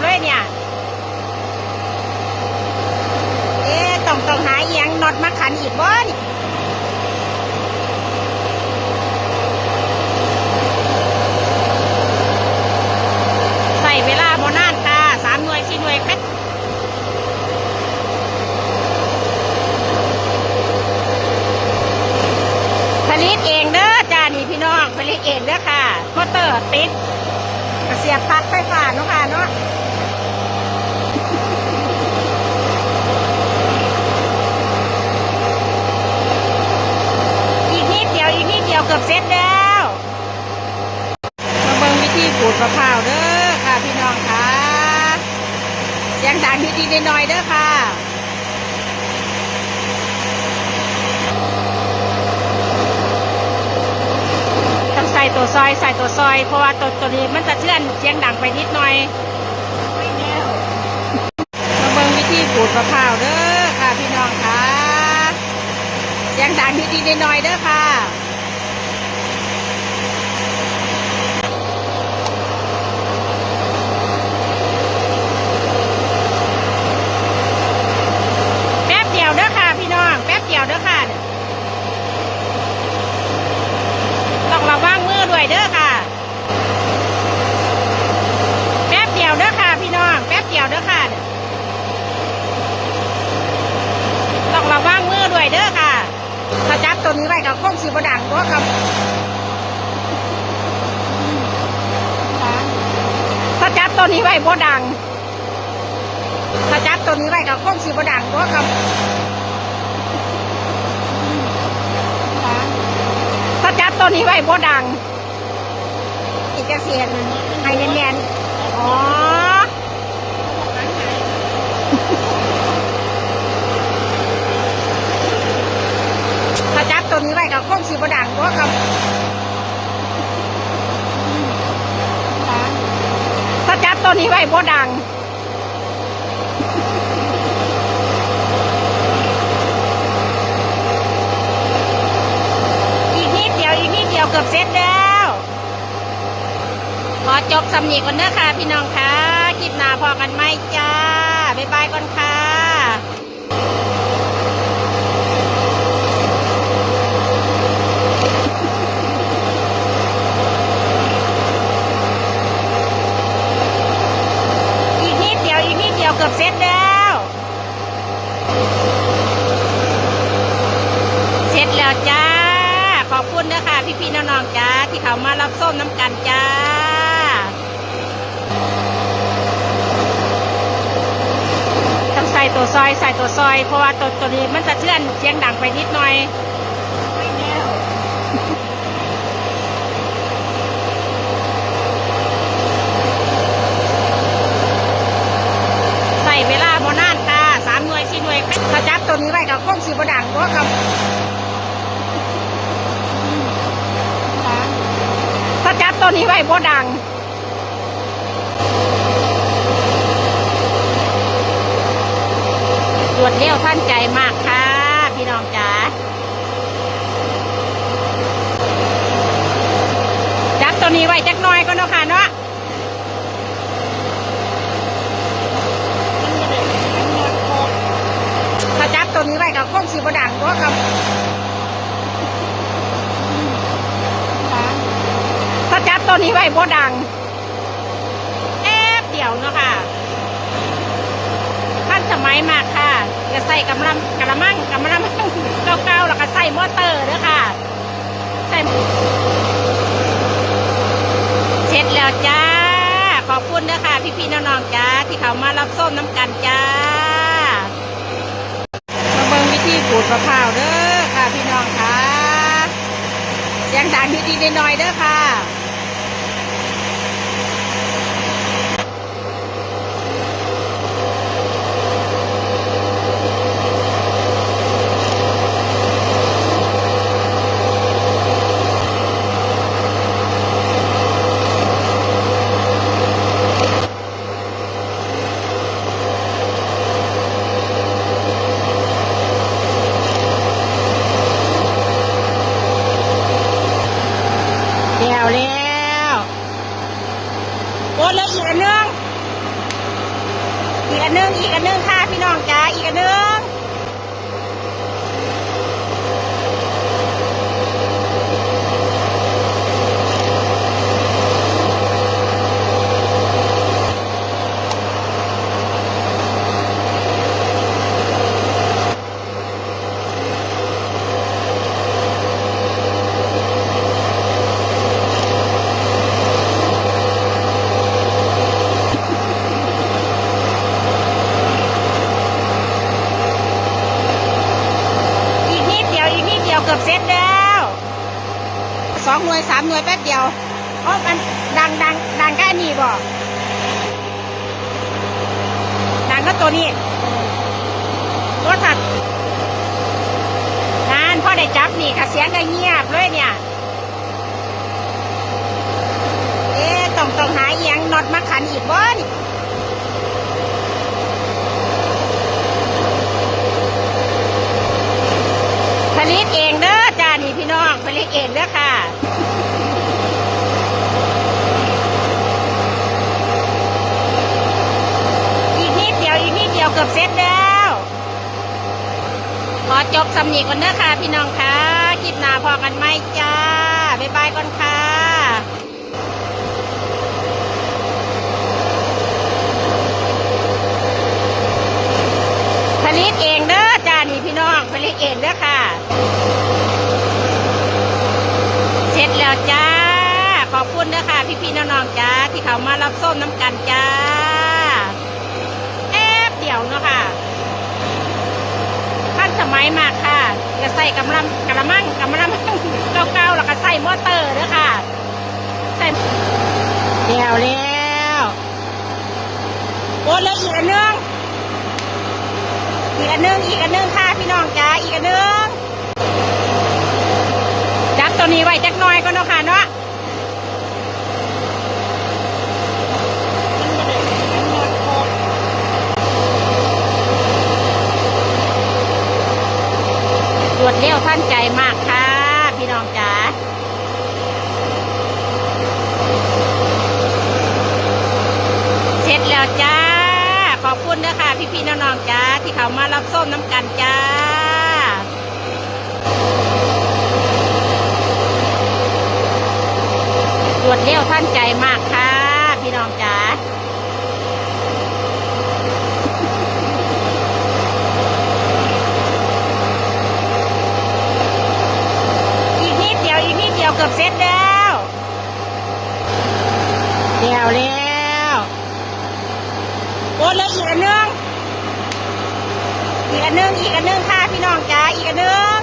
เงียเลยเนี่ยเอ๊ต้องต้องหาเอียงน็อตมาขันอีกบ่นี่ใส่เวลาโบนานค่ะสามหน่วยสี่หน่วยเพชรผลิตเองเด้อจ้านี่พี่น้องผลิตเองเด้อค่ะมอเตอร์ติดเสียบปลั๊กไฟฟ้าเนาะค่ะเนาะ อีกนิดเดียวอีกนิด เกือบเสร็จแล้วมาเบิ่งวิธีขูดมะพร้าวเด้อค่ะพี่น้องค่ะเสียงดังนิดๆหน่อยๆเด้อค่ะต้องใส่ตัวซอยใส่ตัวซอย เพราะว่าตัวตัวนี้มันจะเชื่อนเสียงดังไปนิดหน่อยมาเบิ่งวิธีขูดมะพร้าวเด้อค่ะพี่น้องค่ะเสียงดังนิดๆหน่อยๆเด้อค่ะ แป๊บเดียวเด้อค่ะพี่น้อง แป๊บเดียวเด้อค่ะต้องระวังมือด้วย เด้อค่ะ แป๊บเดียวเด้อค่ะ พี่น้อง แป๊บเดียวเด้อค่ะ ต้องระวังมือด้วยเด้อค่ะ ถ้าจับตัวนี้ไว้กับคงสีบดังตัวกับถ้าจับตัวนี้ไว้บ่ดัง ถ้าจับตัวนี้ไว้กับคงสีบดังตัวกับถ้าจับตัวนี้ไว้บ่ดัง อีกจะเสียนให้เนียนๆอ๋อถ้าจับตัวนี้ไว้กับคงสีบดังตัวกับถ้าจับตัวนี้ไว้บ่ดังอีกนิดเดียวอีกนิดเดียวเกือบเสร็จแล้ว อจบสำนีก่อนเด้อค่ะ พี่น้องค่ะคลิปหน้าพอกันไหมจ้า บ๊ายบายก่อนค่ะอีกนิดเดียวอีกนิดเดียวเกือบเสร็จแล้ว เสร็จแล้วจ้า ขอบคุณนะคะพี่พี่ๆน้องๆจ้า ที่เขามารับส้มน้ำกันจ้า ต้องใส่ตัวซอยใส่ตัวซอย เพราะว่าตัวตัวนี้มันจะเชื่อนเสียงดังไปนิดหน่อยใส่เวลาบนานค่ะสามหน่วยสี่หน่วยถ้าจับตัวนี้ไว้กับคงสีบดังตัวกับถ้าจับตัวนี้ไว้บดัง วดเร็วท่านใจมากค่ะ พี่น้องจ๋าจับตัวนี้ไว้จักน่อยก็เนาะค่ะเนาะถ้าจับตัวนี้ไว้กับคงสีบดังตัวกับถ้าจับตัวนี้ไว้บดังแอบเดียวเนาะค่ะทันสมัยมาก ค่ะจะใส่กำลังกระมังกำลังเก่าๆแล้วก็ใส่มอเตอร์เด้อค่ะใส่เสร็จแล้วจ้า ขอบคุณเด้อค่ะพี่ๆน้องๆจ้าที่เขามารับส้มน้ำกันจ้ามาเบิ่งวิธีขูดมะพร้าวเด้อค่ะพี่น้องค่ะเสียงดังนิดๆหน่อยๆเด้อค่ะ แล้วแล้ว โอ้แล้วอีกอันนึงอีกอันนึงอีกอันหนึงค่ะพี่น้องจ้าอีกอันหนึงอีกนิดเดียวอีกนิดเดียวเกือบเสร็จแล้วสองหน่ วยสามหน่วยแป๊บเดียวเพราะมันดังดังดังแค่นี้บ่ดังก็ตัวนี้ตัวถัดนานพ่อได้จับนี่ค่ะเสียงก็เงียบเลยเนี่ยเอ๊ต้องต้องหาเอียงน็อตมาขันอีกบ่นี่ผลิตเองเด้อจ้านี่พี่น้องผลิตเองเด้อค่ะ อีกนิดเดียวอี กือบเสร็จแล้ว ขอจบสำนีก่อนเด้อค่ะ พี่น้องค่ะคลิปหน้าพอกันไหมจ้า บ๊ายบายก่อนค่ะผลิตเองเด้อจ้านี่พี่น้องผลิตเองเด้อค่ะ เสร็จแล้วจ้า ขอบคุณเด้อค่ะ พี่ๆน้องๆจ้า ที่เขามารับส้มน้ำกันจ้า อบเดียวเนาะค่ะทันสมัยมากค่ะจะใส่กำลังกระมังกำลังเก่าๆแล้วก็ใส่มอเตอร์เด้อค่ะใส่เดียวแล้วโอ้แล้วอีกอันนึงอีกอันนึงอีกอันนึงค่ะพี่น้องจ้าอีกอันนึงจับตัวนี้ไว้จักหน่อยก็เนาะค่ะเนาะ รวดเร็วทันใจมากค่ะ พี่น้องจ๋าเสร็จแล้วจ้า ขอบคุณนะคะพี่ๆน้องๆจ้าที่เขามารับส้มน้ำกันจ้ารวดเร็วทันใจมากค่ะ พี่น้องจ๋า อีกนิดเดียวอีกนิด เกือบเสร็จแล้วแล้วแล้วโอ้แล้วอีกอันนึงอีกอันนึงอีกอันนึงค่ะพี่น้องจ๋าอีกอันนึง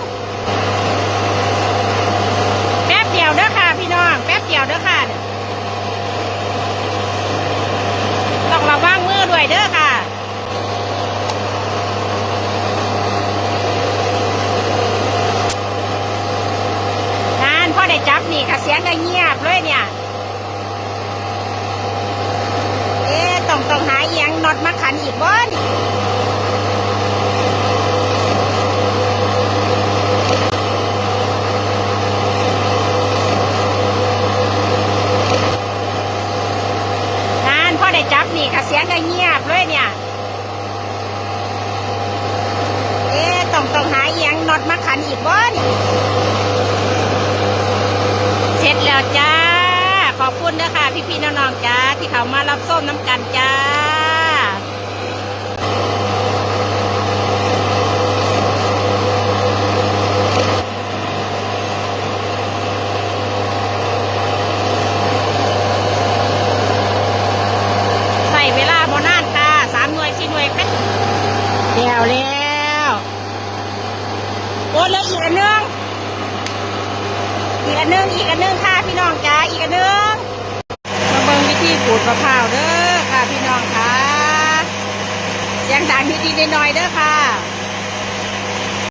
แป๊บเดียวเด้อค่ะพี่น้อง แป๊บเดียวเด้อค่ะต้องระวังมือด้วยเด้อค่ะ นานพ่อ ได้จับนี่ค่ะเสียงก็เงียบเลยเนี่ย เอ๊ต้องต้องหาเอียงน็อตมาขันอีกบ่นนานพ่อได้จับนี่ค่ะเสียงก็เงียบเลยเนี่ย เอ๊ต้องต้องหาเอียงน็อตมาขันอีกบ่น แล้วจ้า ขอบคุณนะคะพี่ๆน้องๆจ้า ที่เขามารับส้มน้ำกันจ้าใส่เวลาโบนานค่ะสามหน่วยสี่หน่วยแค่เดียวแล้วโอ้แล้วอีกอันหนึง อีกอันหนึง อีกอันหนึงค่ะ พี่น้องจ้าอีกอันนึงมาเบิ่งวิธีขูดมะพร้าวเด้อค่ะพี่น้องค่ะเสียงดังนิดๆหน่อยๆเด้อค่ะ